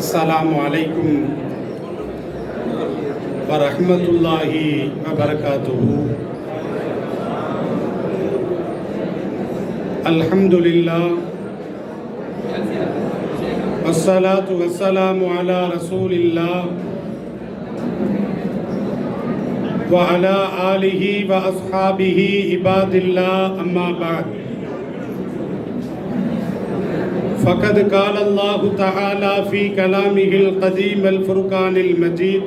السلام عليكم ورحمة الله وبركاته. الحمد لله والصلاة والسلام على رسول الله وعلى آله وأصحابه عباد الله أما بعد. فقد قال الله تعالى في كلامه القديم الفرقان المجيد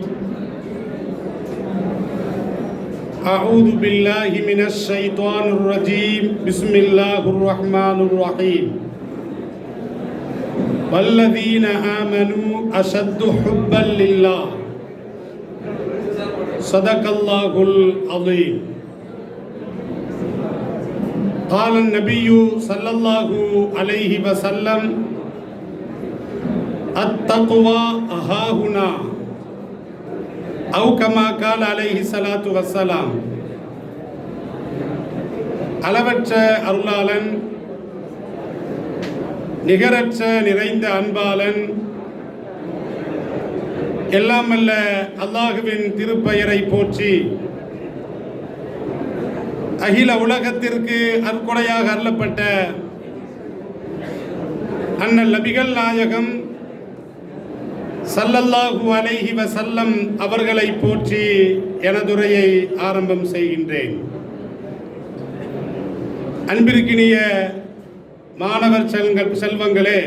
أعوذ بالله من الشيطان الرجيم بسم الله الرحمن الرحيم. والذين آمنوا أشد حبا لله. صدق الله العظيم. قال النبي صلى الله عليه وسلم التقوى ها هنا أو كما قال عليه الصلاة والسلام அளவற்ற அருளாளன் நிகரற்ற நிறைந்த அன்பாளன் எல்லாம் அல்ல அல்லாஹுவின் திருப்பெயரை போற்றி அகில உலகத்திற்கு அற்கொடையாக அருளப்பட்ட அண்ணன் நபிகள் நாயகம் சல்லல்லாஹு அலைஹி வசல்லம் அவர்களை போற்றி எனதுரையை ஆரம்பம் செய்கின்றேன். அன்பிற்கினிய மாணவர் செல்கள் செல்வங்களே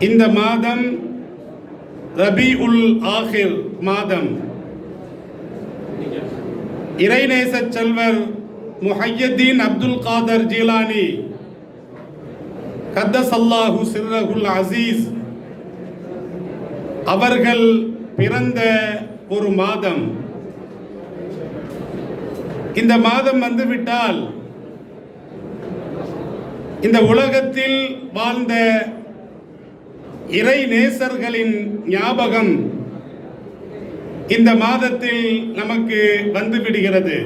இந்த மாதம் ரபி உல் ஆஹிர் மாதம் இறைநேச செல்வர் முஹையத்தீன் அப்துல் காதர் ஜீலானி. கத்தசல்லாஹு சிர்ரகுல் அசீஸ். அவர்கள் பிறந்த ஒரு மாதம். இந்த மாதம் வந்துவிட்டால் இந்த உலகத்தில் வாழ்ந்த இறை நேசர்களின் ஞாபகம் இந்த மாதத்தில் நமக்கு வந்து விடுகிறது.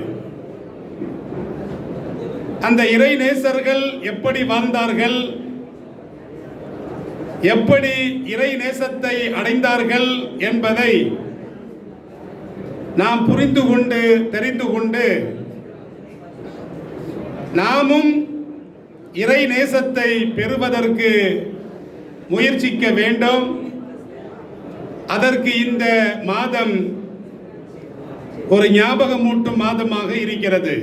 அந்த இறை நேசர்கள் எப்படி வாழ்ந்தார்கள்? எப்படி இறை நேசத்தை அடைந்தார்கள் என்பதை நாம் புரிந்து கொண்டு தெரிந்து கொண்டு நாமும் இறை நேசத்தை பெறுவதற்கு முயற்சிக்க வேண்டும். அதற்கு இந்த மாதம் ஒரு ஞாபகமூட்டும் மாதமாக இருக்கிறது.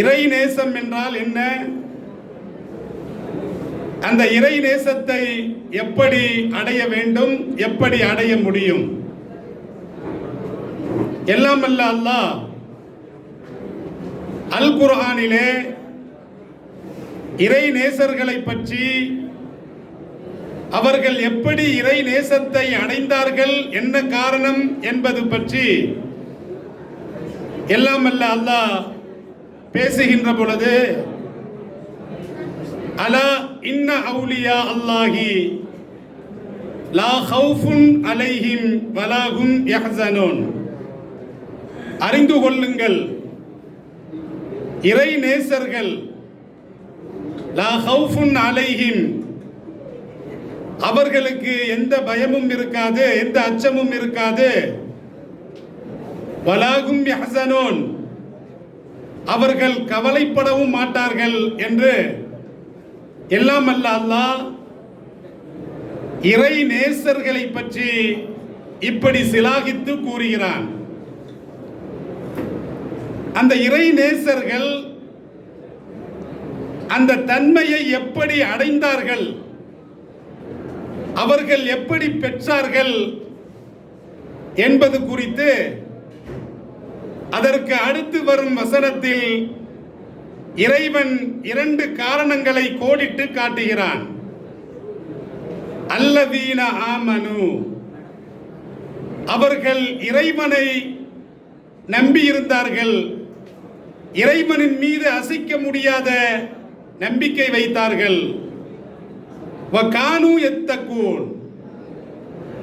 இறை நேசம் என்றால் என்ன? அந்த இறை நேசத்தை எப்படி அடைய வேண்டும்? எப்படி அடைய முடியும்? எல்லாம் அல்ல அல்லாஹ். அல் குர்ஹானிலே இறை நேசர்களை பற்றி அவர்கள் எப்படி இறை நேசத்தை அடைந்தார்கள்? என்ன காரணம் என்பது பற்றி எல்லாம் அல்ல அல்லாஹ் பேசுகின்ற பொழுது அலா இன்ன அவுலியா அல்லாஹி லா ஹவுஃபுன் அலைஹிம் வலாகும் யஹ்சனூன். அறிந்து கொள்ளுங்கள் இறை நேசர்கள் லா ஹவுஃபுன் அலைஹிம் அவர்களுக்கு எந்த பயமும் இருக்காது எந்த அச்சமும் இருக்காது. வலாகும் யஹ்சனூன். அவர்கள் கவலைப்படவும் மாட்டார்கள் என்று எல்லாம் அல்ல அல்லாஹ் இறை நேசர்களை பற்றி இப்படி சிலாகித்து கூறுகிறான். அந்த இறை நேசர்கள் அந்த தன்மையை எப்படி அடைந்தார்கள்? அவர்கள் எப்படி பெற்றார்கள் என்பது குறித்து அதற்கு அடுத்து வரும் வசனத்தில் இறைவன் இரண்டு காரணங்களை கோடிட்டு காட்டுகிறான். அல்லதீன ஆமனு. அவர்கள் இறைவனை நம்பியிருந்தார்கள். இறைவனின் மீது அசைக்க முடியாத நம்பிக்கை வைத்தார்கள். கானு? எத்தகூன்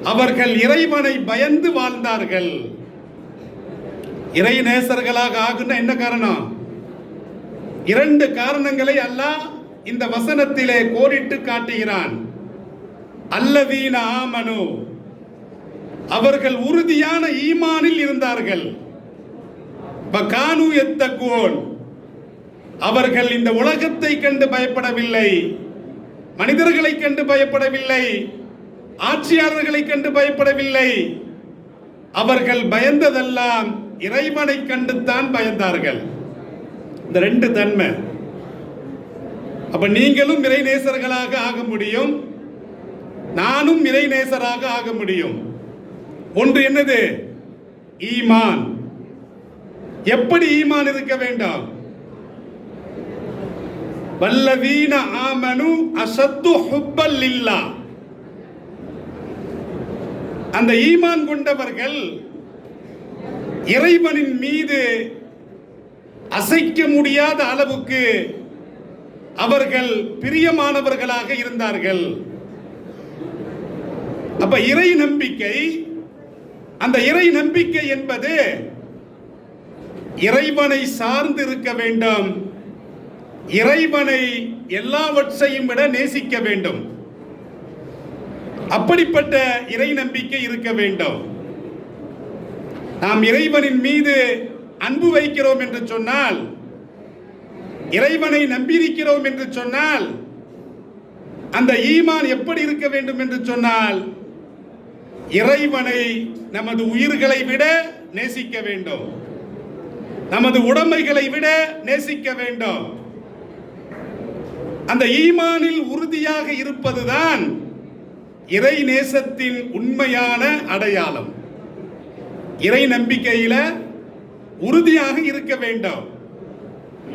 அவர்கள் இறைவனை பயந்து வாழ்ந்தார்கள். இறை நேசர்களாக ஆகுன என்ன காரணம்? இரண்டு காரணங்களை அல்லாஹ் இந்த வசனத்திலே கோரிட்டு காட்டுகிறான். அல்லவீன ஆமனு. அவர்கள் உறுதியான ஈமானில் இருந்தார்கள். கானு? எத்தகோன் அவர்கள் இந்த உலகத்தை கண்டு பயப்படவில்லை. மனிதர்களை கண்டு பயப்படவில்லை ஆட்சியாளர்களை கண்டு பயப்படவில்லை. அவர்கள் பயந்ததெல்லாம் இறைவனை கண்டுத்தான் பயந்தார்கள். இந்த ரெண்டு தன்மை. அப்ப நீங்களும் இறைநேசர்களாக ஆக முடியும். நானும் இறைநேசராக ஆக முடியும். ஒன்று என்னது? ஈமான். எப்படி ஈமான் இருக்க வேண்டாம்? வல்லவீன ஆமனு அசத்து ஹுப்பல் இல்லா. அந்த ஈமான் கொண்டவர்கள் இறைவனின் மீது அசைக்க முடியாத அளவுக்கு அவர்கள் பிரியமானவர்களாக இருந்தார்கள். அப்ப இறை நம்பிக்கை அந்த இறை நம்பிக்கை என்பது இறைவனை சார்ந்து இருக்க வேண்டும். இறைவனை எல்லாவற்றையும் விட நேசிக்க வேண்டும். அப்படிப்பட்ட இறை நம்பிக்கை இருக்க வேண்டும். நாம் இறைவனின் மீது அன்பு வைக்கிறோம் என்று சொன்னால் இறைவனை நம்பியிருக்கிறோம் என்று சொன்னால் அந்த ஈமான் எப்படி இருக்க வேண்டும் என்று சொன்னால் இறைவனை நமது உயிர்களை விட நேசிக்க வேண்டும். நமது உடமைகளை விட நேசிக்க வேண்டும். அந்த ஈமானில் உறுதியாக இருப்பதுதான் இறை நேசத்தின் உண்மையான அடையாளம். இறை நம்பிக்கையில உறுதியாக இருக்க வேண்டாம்.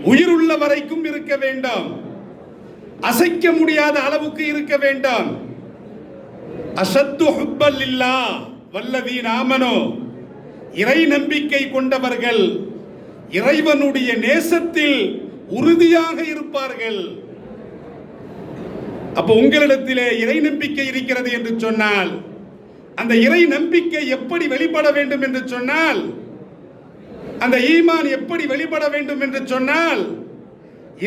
உயிருள்ள வரைக்கும் இருக்க வேண்டாம். அசைக்க முடியாத அளவுக்கு இருக்க வேண்டாம். அசத்து ஹுப்பல் இல்லா வல்லதீன் ஆமனோ. இறை நம்பிக்கை கொண்டவர்கள் இறைவனுடைய நேசத்தில் உறுதியாக இருப்பார்கள். அப்போ உங்களிடத்திலே இறை நம்பிக்கை இருக்கிறது என்று சொன்னால் அந்த இறை நம்பிக்கை எப்படி வெளிப்பட வேண்டும் என்று சொன்னால் அந்த ஈமான் எப்படி வெளிப்பட வேண்டும் என்று சொன்னால்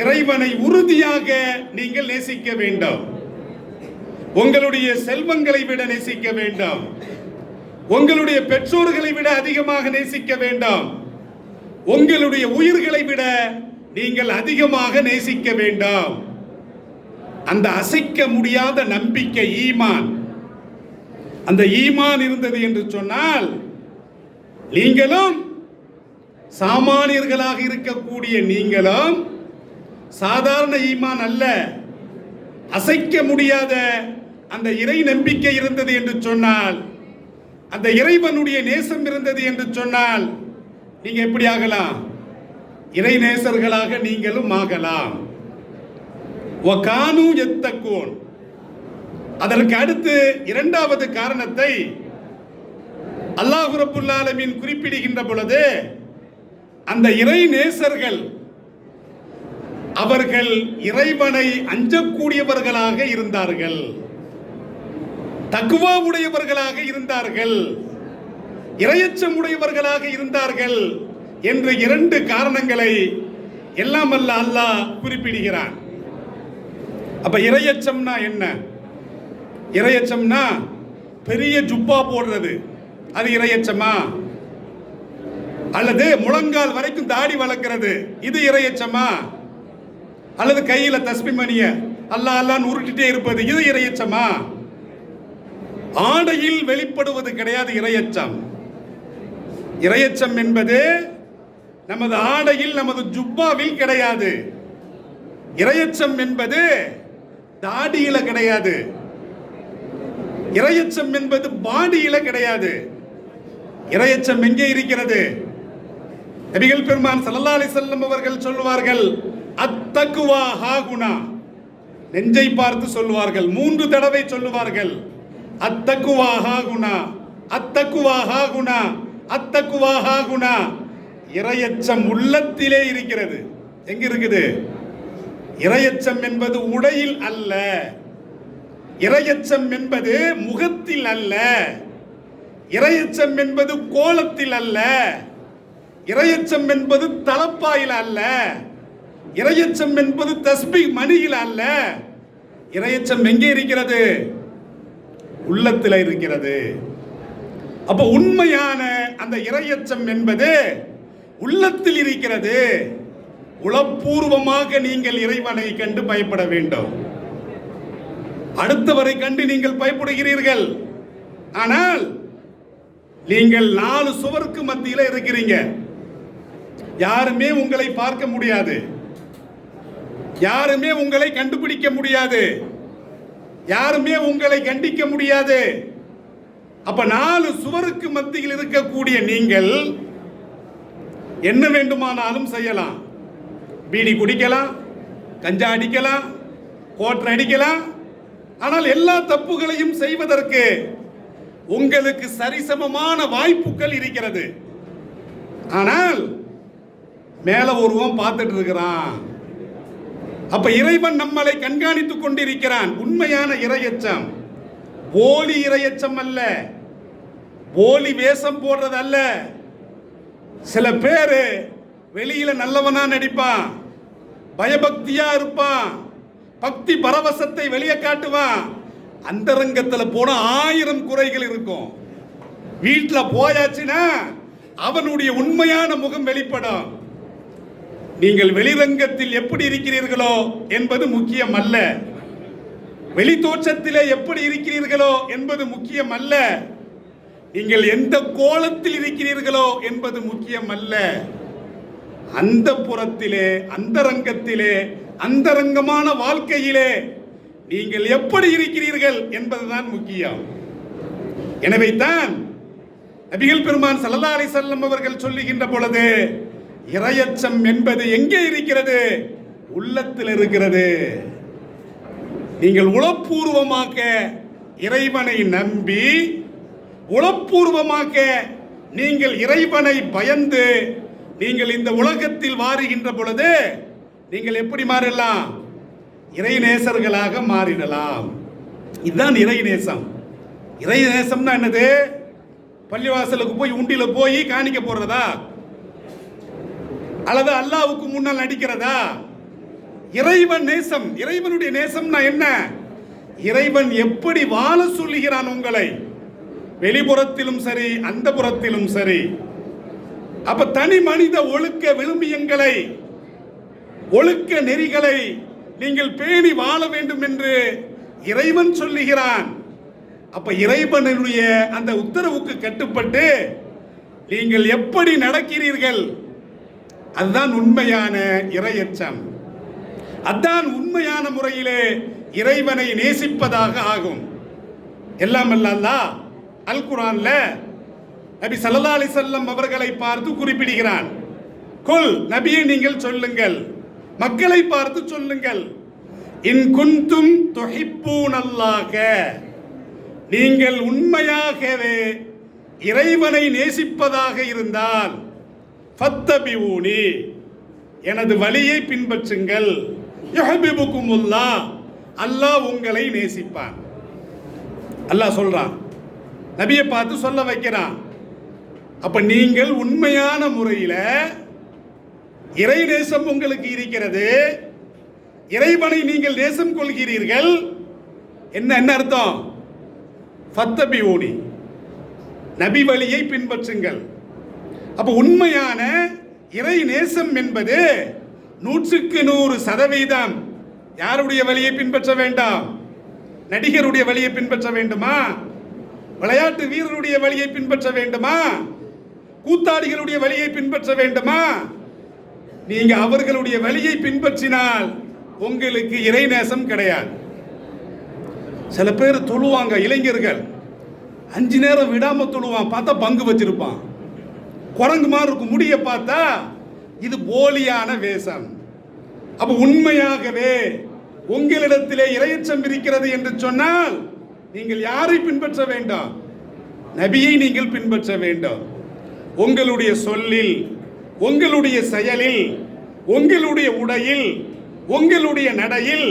இறைவனை உறுதியாக நீங்கள் நேசிக்க வேண்டும். உங்களுடைய செல்வங்களை விட நேசிக்க வேண்டும். உங்களுடைய பெற்றோர்களை விட அதிகமாக நேசிக்க வேண்டும். உங்களுடைய உயிர்களை விட நீங்கள் அதிகமாக நேசிக்க வேண்டாம். அந்த அசைக்க முடியாத நம்பிக்கை ஈமான். அந்த ஈமான் இருந்தது என்று சொன்னால் நீங்களும் சாமானியர்களாக இருக்கக்கூடிய நீங்களும் சாதாரண ஈமான் அல்ல. அசைக்க முடியாத அந்த இறை நம்பிக்கை இருந்தது என்று சொன்னால் அந்த இறைவனுடைய நேசம் இருந்தது என்று சொன்னால் நீங்க எப்படி ஆகலாம்? இறை நேசர்களாக நீங்களும் ஆகலாம். கானு எத்தக்கோன் அதற்கு அடுத்து இரண்டாவது காரணத்தை அல்லாஹு ரப்புல் குறிப்பிடுகின்ற பொழுது அந்த இறை நேசர்கள் அவர்கள் இறைவனை அஞ்சக்கூடியவர்களாக இருந்தார்கள். தக்குவா உடையவர்களாக இருந்தார்கள். இரையச்சம் உடையவர்களாக இருந்தார்கள் என்று இரண்டு காரணங்களை எல்லாம் அல்ல அல்லாஹ் குறிப்பிடுகிறான். அப்ப இரையச்சம்னா என்ன? இரையச்சம்னா பெரிய ஜுப்பா போடுறது. அது இரையச்சமா? அல்லது முழங்கால் வரைக்கும் தாடி வளர்க்கிறது. இது இரையச்சமா? அல்லது கையில தஸ்மி மணிய அல்லா அல்லான்னு உருட்டிட்டே இருப்பது இது இரையச்சமா? ஆடையில் வெளிப்படுவது கிடையாது இரையச்சம். இரையச்சம் என்பது நமது ஆடையில் நமது ஜுப்பாவில் கிடையாது. இரையச்சம் என்பது தாடியில கிடையாது. இரையச்சம் என்பது பாடியில கிடையாது. இரையச்சம் எங்கே இருக்கிறது? நபிகள் பெருமான் சல்லா அலி செல்லம் அவர்கள் சொல்லுவார்கள் அத்தக்குவா ஹாகுனா. நெஞ்சை பார்த்து சொல்லுவார்கள் மூன்று தடவை சொல்லுவார்கள் அத்தக்குவா ஹாகுனா. அத்தக்குவா ஹாகுனா. அத்தக்குவா ஹாகுனா. இரையச்சம் உள்ளத்திலே இருக்கிறது. எங்க இருக்குது? இரையச்சம் என்பது உடையில் அல்ல. இரையச்சம் என்பது முகத்தில் அல்ல. இரையச்சம் என்பது கோலத்தில் அல்ல. இரையச்சம் என்பது தலப்பாயில் அல்ல. இரையச்சம் என்பது தஸ்பி மணியில் அல்ல. இரையச்சம் எங்கே இருக்கிறது? உள்ளத்தில் இருக்கிறது. அப்ப உண்மையான அந்த இரையச்சம் என்பது உள்ளத்தில் இருக்கிறது. உளப்பூர்வமாக நீங்கள் இறைவனை கண்டு பயப்பட வேண்டும். அடுத்தவரை கண்டு நீங்கள் பயப்படுகிறீர்கள். ஆனால் நீங்கள் நாலு சுவருக்கு மத்தியில் இருக்கிறீங்க. யாருமே உங்களை பார்க்க முடியாது. யாருமே உங்களை கண்டுபிடிக்க முடியாது. யாருமே உங்களை கண்டிக்க முடியாது. அப்ப நாலு சுவருக்கு மத்தியில் இருக்கக்கூடிய நீங்கள் என்ன வேண்டுமானாலும் செய்யலாம். பீடி குடிக்கலாம் கஞ்சா அடிக்கலாம் கோட்டர் அடிக்கலாம். ஆனால் எல்லா தப்புகளையும் செய்வதற்கு உங்களுக்கு சரிசமமான வாய்ப்புகள் இருக்கிறது. ஆனால் மேல ஒருவன் பார்த்துட்டு இருக்கிறான். அப்ப இறைவன் நம்மளை கண்காணித்துக் கொண்டிருக்கிறான். உண்மையான இரையச்சம். போலி இரையச்சம் அல்ல. போலி வேஷம் போடுறது அல்ல சில பேரு வெளியில நல்லவனா நடிப்பான். பயபக்தியா இருப்பான். பக்தி பரவசத்தை வெளியே காட்டுவான். அந்தரங்கத்துல போன ஆயிரம் குறைகள் இருக்கும். வீட்டில் போயாச்சுன்னா அவனுடைய உண்மையான முகம் வெளிப்படும். நீங்கள் வெளிரங்கத்தில் எப்படி இருக்கிறீர்களோ என்பது முக்கியம் அல்ல வெளி தோற்றத்திலே எப்படி இருக்கிறீர்களோ என்பது முக்கியம் அல்ல நீங்கள் எந்த கோலத்தில் இருக்கிறீர்களோ என்பது முக்கியம் அல்ல அந்த புறத்திலே அந்தரங்கத்திலே அந்தரங்கமான வாழ்க்கையிலே நீங்கள் எப்படி இருக்கிறீர்கள் என்பதுதான் முக்கியம். எனவே தான் நபிகள் பெருமான் சல்லா அலி வஸல்லம் அவர்கள் சொல்லுகின்ற பொழுது இரையச்சம் என்பது எங்கே இருக்கிறது? உள்ளத்தில் இருக்கிறது. நீங்கள் உளப்பூர்வமாக இறைவனை நம்பி உளப்பூர்வமாக நீங்கள் இறைவனை பயந்து நீங்கள் இந்த உலகத்தில் வாருகின்ற பொழுது நீங்கள் எப்படி மாறலாம்? இறை நேசர்களாக மாறிடலாம். இதுதான் இறை நேசம் இறை நேசம்னா என்னது? பள்ளிவாசலுக்கு போய் உண்டியில போய் காணிக்க போறதா? அல்லது அல்லாவுக்கு முன்னால் நடிக்கிறதா? இறைவன் நேசம். இறைவனுடைய நேசம்னா என்ன? இறைவன் எப்படி வாழ சொல்லுகிறான் உங்களை? வெளிப்புறத்திலும் சரி அந்த புறத்திலும் சரி. அப்ப தனி மனித ஒழுக்க விழுமியங்களை ஒழுக்க நெறிகளை நீங்கள் பேணி வாழ வேண்டும் என்று இறைவன் சொல்லுகிறான். அப்ப இறைவனுடைய அந்த உத்தரவுக்கு கட்டுப்பட்டு நீங்கள் எப்படி நடக்கிறீர்கள்? அதுதான் உண்மையான இறையச்சம். அதான் உண்மையான முறையிலே இறைவனை நேசிப்பதாக ஆகும். எல்லாம் அல்ல? அல் குரான்ல நபி சல்லா அலி செல்லம் அவர்களை பார்த்து குறிப்பிடுகிறான். கொல் நபியை நீங்கள் சொல்லுங்கள். மக்களை பார்த்து சொல்லுங்கள். இன் குந்தும் தொகைப்பூனல்லாக நீங்கள் உண்மையாகவே இறைவனை நேசிப்பதாக இருந்தால் ஃபத்தபிஊனி எனது வழியை பின்பற்றுங்கள். யுஹிப்புக்குமுல்லா அல்லாஹ் உங்களை நேசிப்பான். அல்லாஹ் சொல்றான். நபியை பார்த்து சொல்ல வைக்கிறான். அப்ப நீங்கள் உண்மையான முறையில் இறை நேசம் உங்களுக்கு இருக்கிறது. இறைவனை நீங்கள் நேசம் கொள்கிறீர்கள். என்ன என்ன அர்த்தம்? ஃபத்தபி ஓடி நபி வழியை பின்பற்றுங்கள். அப்ப உண்மையான இறை நேசம் என்பது நூற்றுக்கு நூறு சதவீதம். யாருடைய வழியை பின்பற்ற வேண்டாம்? நடிகருடைய வழியை பின்பற்ற வேண்டுமா? விளையாட்டு வீரருடைய வழியை பின்பற்ற வேண்டுமா? கூத்தாடிகளுடைய வழியை பின்பற்ற வேண்டுமா? நீங்க அவர்களுடைய வழியை பின்பற்றினால் உங்களுக்கு இறைநேசம் கிடையாது. சில பேர் தொழுவாங்க இளைஞர்கள். அஞ்சு நேரம் விடாம தொழுவான் பார்த்தா பங்கு வச்சிருப்பான். குரங்கு மாதிரி இருக்கும் முடிய பார்த்தா இது போலியான வேஷம். அப்ப உண்மையாகவே உங்களிடத்திலே இரையச்சம் இருக்கிறது என்று சொன்னால் நீங்கள் யாரை பின்பற்ற வேண்டாம்? நபியை நீங்கள் பின்பற்ற வேண்டும். உங்களுடைய சொல்லில் உங்களுடைய செயலில் உங்களுடைய உடையில் உங்களுடைய நடையில்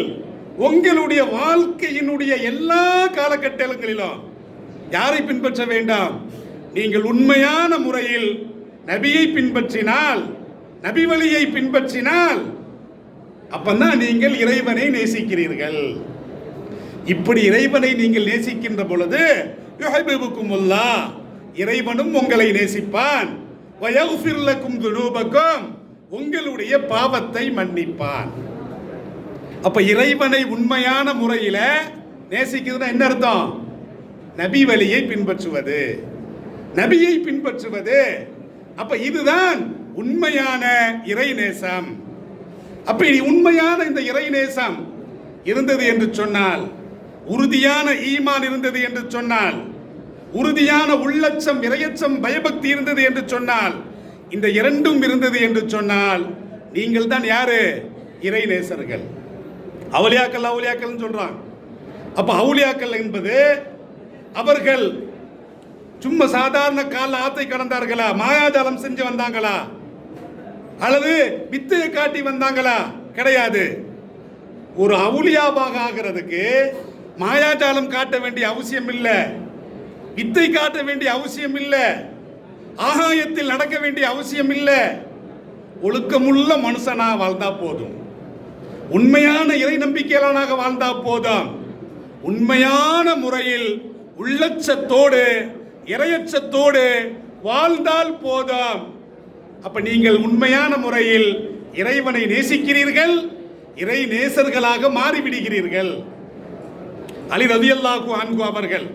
உங்களுடைய வாழ்க்கையினுடைய எல்லா காலகட்டங்களிலும் யாரை பின்பற்ற வேண்டாம்? நீங்கள் உண்மையான முறையில் நபியை பின்பற்றினால் நபி வழியை பின்பற்றினால் அப்பந்தான் நீங்கள் இறைவனை நேசிக்கிறீர்கள். இப்படி இறைவனை நீங்கள் நேசிக்கின்ற பொழுது யுஹிபுக்குமுல்லா இறைவனும் உங்களை நேசிப்பான். வயகுஃபிர் துனூபக்கும் உங்களுடைய பாவத்தை மன்னிப்பான். அப்ப இறைவனை உண்மையான முறையில நேசிக்கிறதுனா என்ன அர்த்தம்? நபி வழியை பின்பற்றுவது. நபியை பின்பற்றுவது. அப்ப இதுதான் உண்மையான இறை நேசம். அப்ப இனி உண்மையான இந்த இறை நேசம் இருந்தது என்று சொன்னால் உறுதியான ஈமான் இருந்தது என்று சொன்னால் உறுதியான உள்ளச்சம் இரையச்சம் பயபக்தி இருந்தது என்று சொன்னால் இந்த இரண்டும் இருந்தது என்று சொன்னால் நீங்கள் தான் யாரு? இறைநேசர்கள். அவுலியாக்கள் அவுலியாக்கள்னு சொல்றான் அப்ப அவுலியாக்கள் என்பது அவர்கள் சும்மா சாதாரண கால ஆத்தை கடந்தார்களா? மாயாஜாலம் செஞ்சு வந்தாங்களா? அல்லது வித்தையை காட்டி வந்தாங்களா? கிடையாது. ஒரு அவுலியாவாக ஆகிறதுக்கு மாயாஜாலம் காட்ட வேண்டிய அவசியம் இல்லை. வித்தை காட்ட வேண்டிய அவசியம் இல்லை ஆகாயத்தில் நடக்க வேண்டிய அவசியம் இல்லை ஒழுக்கமுள்ள மனுஷனா வாழ்ந்தா போதும். உண்மையான இறை நம்பிக்கையாளனாக வாழ்ந்தா போதும். உண்மையான முறையில் உள்ளச்சத்தோடு இரையச்சத்தோடு வாழ்ந்தால் போதும். அப்ப நீங்கள் உண்மையான முறையில் இறைவனை நேசிக்கிறீர்கள் இறை நேசர்களாக மாறிவிடுகிறீர்கள். அலி ரதியல்லாஹு அன்கு அவர்கள்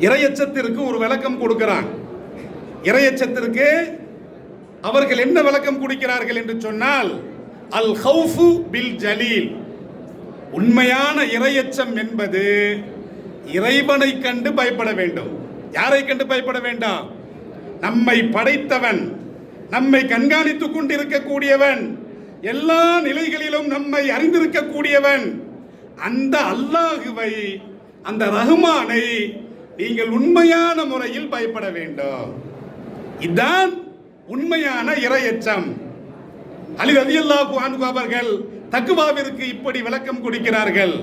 இரையச்சத்திற்கு ஒரு விளக்கம் கொடுக்கிறான். இரையச்சத்திற்கு அவர்கள் என்ன விளக்கம் கொடுக்கிறார்கள் என்று சொன்னால் அல் ஹவுஃபு பில் ஜலீல். உண்மையான இரையச்சம் என்பது இறைவனை கண்டு பயப்பட வேண்டும். யாரை கண்டு பயப்பட வேண்டாம்? நம்மை படைத்தவன் நம்மை கண்காணித்துக் கொண்டிருக்கக்கூடியவன் எல்லா நிலைகளிலும் நம்மை அறிந்திருக்கக்கூடியவன் அந்த அல்லாஹுவை அந்த ரஹ்மானை நீங்கள் உண்மையான முறையில் பயப்பட வேண்டும். இதுதான் உண்மையான இரையச்சம். அலி ரதியல்லாஹு அவர்கள் தக்குவாவிற்கு இப்படி விளக்கம் கொடுக்கிறார்கள்.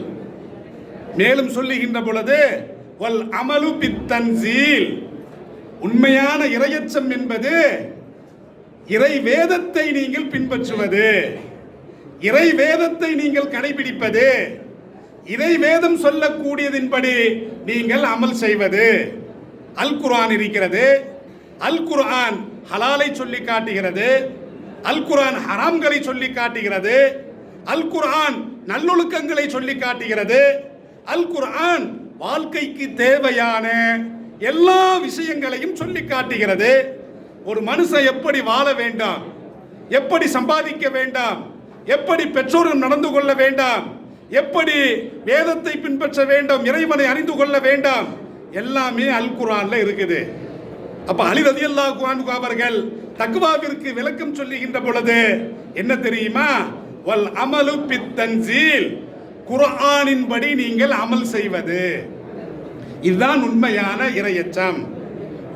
மேலும் சொல்லுகின்ற பொழுது வல் அமலு பித்தன்சீல் உண்மையான இரையச்சம் என்பது இறை வேதத்தை நீங்கள் பின்பற்றுவது. இறை வேதத்தை நீங்கள் கடைபிடிப்பது. இதை வேதம் சொல்லக்கூடியதின்படி நீங்கள் அமல் செய்வது. அல் குர்ஆன் இருக்கிறது. அல் குரான் ஹலாலை சொல்லி காட்டுகிறது. அல் குரான் ஹராம்களை சொல்லி காட்டுகிறது. அல் குரான் நல்லொழுக்கங்களை சொல்லி காட்டுகிறது. அல் குரான் வாழ்க்கைக்கு தேவையான எல்லா விஷயங்களையும் சொல்லி காட்டுகிறது. ஒரு மனுஷன் எப்படி வாழ வேண்டாம்? எப்படி சம்பாதிக்க வேண்டாம்? எப்படி பெற்றோரும் நடந்து கொள்ள வேண்டாம்? எப்படி வேதத்தை பின்பற்ற வேண்டும் இறைவனை அறிந்து கொள்ள வேண்டாம்? எல்லாமே அல் குர்ஆன்ல இருக்குது. அப்ப அலி ரதியல்லாஹு அன்ஹு அவர்கள் தக்வாவிற்கு விளக்கம் சொல்லுகின்ற பொழுது என்ன தெரியுமா? வல் அமலு பித்தன்சீல் குர்ஆனின்படி நீங்கள் அமல் செய்வது. இதுதான் உண்மையான இரையச்சம்.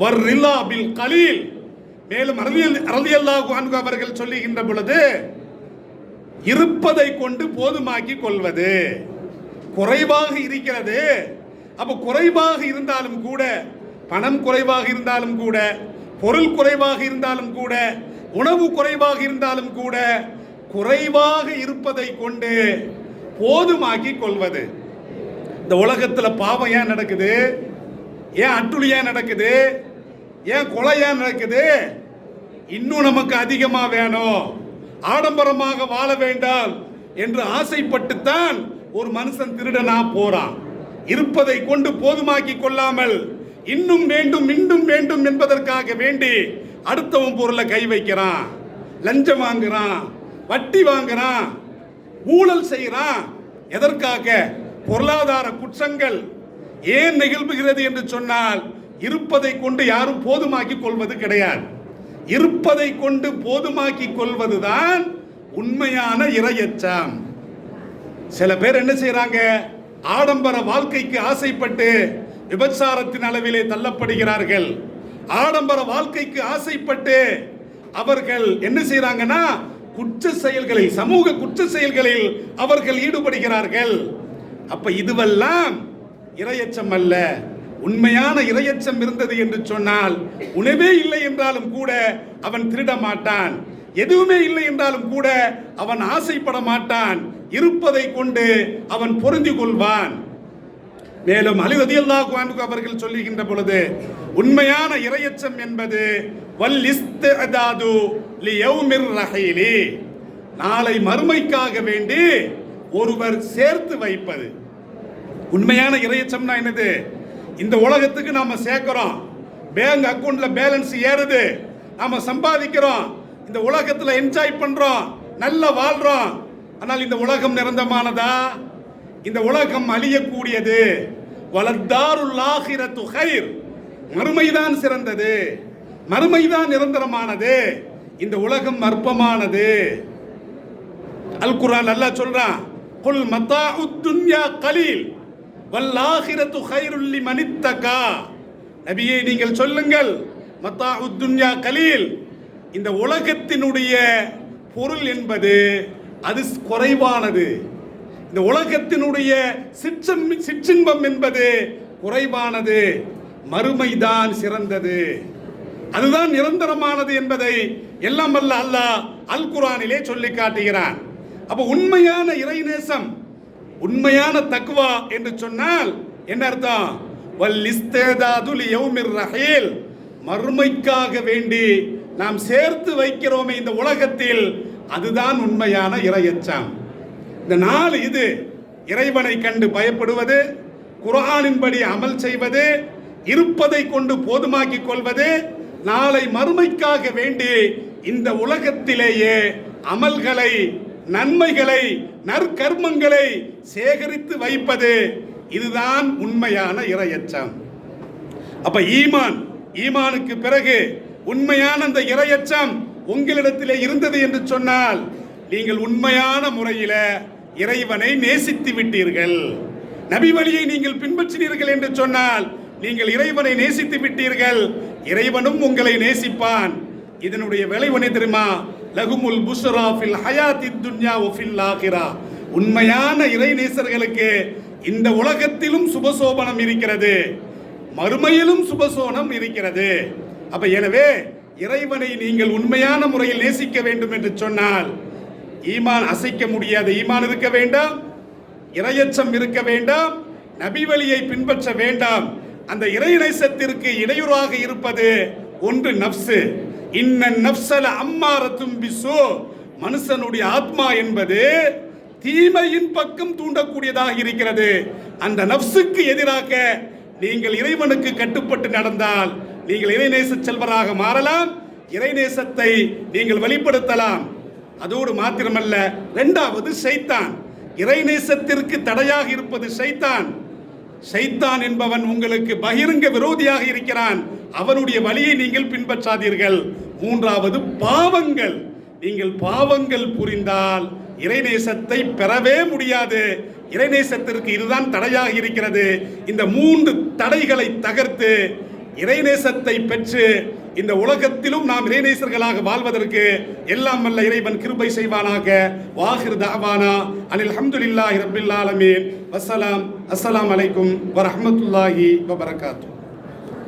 வர்ரில்லா பில் கலீல். மேலும் ரலியல்லாஹு அன்ஹு அவர்கள் சொல்லுகின்ற பொழுது இருப்பதை கொண்டு போதுமாக்கி கொள்வது. குறைவாக இருக்கிறது. அப்போ குறைவாக இருந்தாலும் கூட பணம் குறைவாக இருந்தாலும் கூட பொருள் குறைவாக இருந்தாலும் கூட உணவு குறைவாக இருந்தாலும் கூட குறைவாக இருப்பதை கொண்டு போதுமாக்கி கொள்வது. இந்த உலகத்தில் பாவம் ஏன் நடக்குது? ஏன் அட்டுழி ஏன் நடக்குது? ஏன் கொலை ஏன் நடக்குது? இன்னும் நமக்கு அதிகமாக வேணும். ஆடம்பரமாக வாழ வேண்டாம் என்று ஆசைப்பட்டுத்தான் ஒரு மனுஷன் திருடனா போறான். இருப்பதை கொண்டு போதுமாக்கி கொள்ளாமல் இன்னும் வேண்டும் இன்னும் வேண்டும் என்பதற்காக வேண்டி அடுத்தவன் பொருளை கை வைக்கிறான் லஞ்சம் வாங்குறான் வட்டி வாங்குறான் ஊழல் செய்கிறான். எதற்காக? பொருளாதார குற்றங்கள் ஏன் நிகழ்வுகிறது என்று சொன்னால் இருப்பதை கொண்டு யாரும் போதுமாக்கி கொள்வது கிடையாது. இருப்பதை கொண்டு போதுமாக்கி கொள்வதுதான் உண்மையான இரையச்சம் சில பேர் என்ன செய்யறாங்க ஆடம்பர வாழ்க்கைக்கு ஆசைப்பட்டு விபச்சாரத்தின் அளவிலே தள்ளப்படுகிறார்கள். ஆடம்பர வாழ்க்கைக்கு ஆசைப்பட்டு அவர்கள் என்ன செய்யறாங்கன்னா குற்ற செயல்களில் சமூக குற்ற செயல்களில் அவர்கள் ஈடுபடுகிறார்கள். அப்ப இதுவெல்லாம் இரையச்சம் அல்ல. உண்மையான இரையச்சம் இருந்தது என்று சொன்னால் உணவே இல்லை என்றாலும் கூட அவன் திருட மாட்டான் எதுவுமே இல்லை என்றாலும் கூட அவன் ஆசைப்பட மாட்டான். இருப்பதை கொண்டு அவன் பொருந்தி கொள்வான். மேலும் அலிவதியல்லா ரதியல்லாஹு அவர்கள் சொல்லுகின்ற பொழுது உண்மையான இரையச்சம் என்பது வல் இஸ்திஅதாது லியௌமிர் நாளை மறுமைக்காக வேண்டி ஒருவர் சேர்த்து வைப்பது. உண்மையான இரையச்சம்னா என்னது? இந்த உலகத்துக்கு நாம சேர்க்கிறோம். பேங்க் அக்கவுண்ட்ல பேலன்ஸ் ஏறுது. நாம சம்பாதிக்கிறோம். இந்த உலகத்துல என்ஜாய் பண்றோம். நல்லா வாழ்றோம். ஆனால் இந்த உலகம் நிரந்தரமானதா? இந்த உலகம் அழியக்கூடியது. வளர்தாருல்லாகிற துகைர் மறுமைதான் சிறந்தது. மறுமைதான் நிரந்தரமானது. இந்த உலகம் அற்பமானது. அல் குரான் நல்லா சொல்றான். குல் மத்தாஉத் துன்யா கலீல். வல்லாஹிரத்து ஹைருல்லி மனித்தகா நபியை நீங்கள் சொல்லுங்கள். மத்தா உத்துன்யா கலீல். இந்த உலகத்தினுடைய பொருள் என்பது அது குறைவானது. இந்த உலகத்தினுடைய சிற்றம் சிற்றின்பம் என்பது குறைவானது. மறுமைதான் சிறந்தது. அதுதான் நிரந்தரமானது என்பதை எல்லாம் அல்ல அல்லாஹ் அல் குரானிலே சொல்லி காட்டுகிறான். அப்ப உண்மையான இறைநேசம் உண்மையான தக்குவா என்று சொன்னால் என்ன அர்த்தம்? வல் இஸ்தேதாது லியௌமிர் ரஹீல். மறுமைக்காக வேண்டி நாம் சேர்த்து வைக்கிறோமே இந்த உலகத்தில் அதுதான் உண்மையான இறையச்சம். இந்த நாலு இது இறைவனை கண்டு பயப்படுவது குரானின்படி அமல் செய்வது இருப்பதை கொண்டு போதுமாக்கிக் கொள்வது நாளை மறுமைக்காக வேண்டி இந்த உலகத்திலேயே அமல்களை நன்மைகளை நற்கர்மங்களை சேகரித்து வைப்பது இதுதான் உண்மையான இரையச்சம். அப்ப ஈமான் ஈமானுக்கு பிறகு உண்மையான அந்த இரையச்சம் உங்களிடத்திலே இருந்தது என்று சொன்னால் நீங்கள் உண்மையான முறையில இறைவனை நேசித்து விட்டீர்கள். நபி வழியை நீங்கள் பின்பற்றினீர்கள் என்று சொன்னால் நீங்கள் இறைவனை நேசித்து விட்டீர்கள். இறைவனும் உங்களை நேசிப்பான். இதனுடைய விளைவனை தெரியுமா? லகுமுல் புஷராஃபில் ஹயாத்தி துன்யா ஃபில் ஆகிரா. உண்மையான இறை நேசர்களுக்கு இந்த உலகத்திலும் சுபசோபனம் இருக்கிறது. மறுமையிலும் சுபசோனம் இருக்கிறது. அப்ப எனவே இறைவனை நீங்கள் உண்மையான முறையில் நேசிக்க வேண்டும் என்று சொன்னால் ஈமான் அசைக்க முடியாத. ஈமான் இருக்க வேண்டாம். இரையச்சம் இருக்க வேண்டாம். நபி வழியை பின்பற்ற வேண்டாம். அந்த இறைநேசத்திற்கு இடையூறாக இருப்பது ஒன்று நப்சு இன்ன நப்சல அம்மாரத்தும் பிசோ. மனுஷனுடைய ஆத்மா என்பது தீமையின் பக்கம் தூண்டக்கூடியதாக இருக்கிறது. அந்த நப்சுக்கு எதிராக நீங்கள் இறைவனுக்கு கட்டுப்பட்டு நடந்தால் நீங்கள் இறைநேச செல்வராக மாறலாம். இறைநேசத்தை நீங்கள் வெளிப்படுத்தலாம். அதோடு மாத்திரமல்ல ரெண்டாவது சைத்தான். இறைநேசத்திற்கு தடையாக இருப்பது சைத்தான். சைத்தான் என்பவன் உங்களுக்கு பகிரங்க விரோதியாக இருக்கிறான். அவனுடைய வழியை நீங்கள் பின்பற்றாதீர்கள். மூன்றாவது பாவங்கள். நீங்கள் பாவங்கள் புரிந்தால் இறைநேசத்தை பெறவே முடியாது. இறைநேசத்திற்கு இதுதான் தடையாக இருக்கிறது. இந்த மூன்று தடைகளை தகர்த்து இறைநேசத்தை பெற்று இந்த உலகத்திலும் நாம் இறைநேசர்களாக வாழ்வதற்கு எல்லாம் வல்ல இறைவன் கிருபை செய்வானாக. வாஹிர் தாவானா அனில் அஹமதுல்லாஹி ரபில் ஆலமீன். வசலாம் அஸ்ஸலாம் அலைக்கும் வரஹ்மத்துல்லாஹி வபரகாத்து.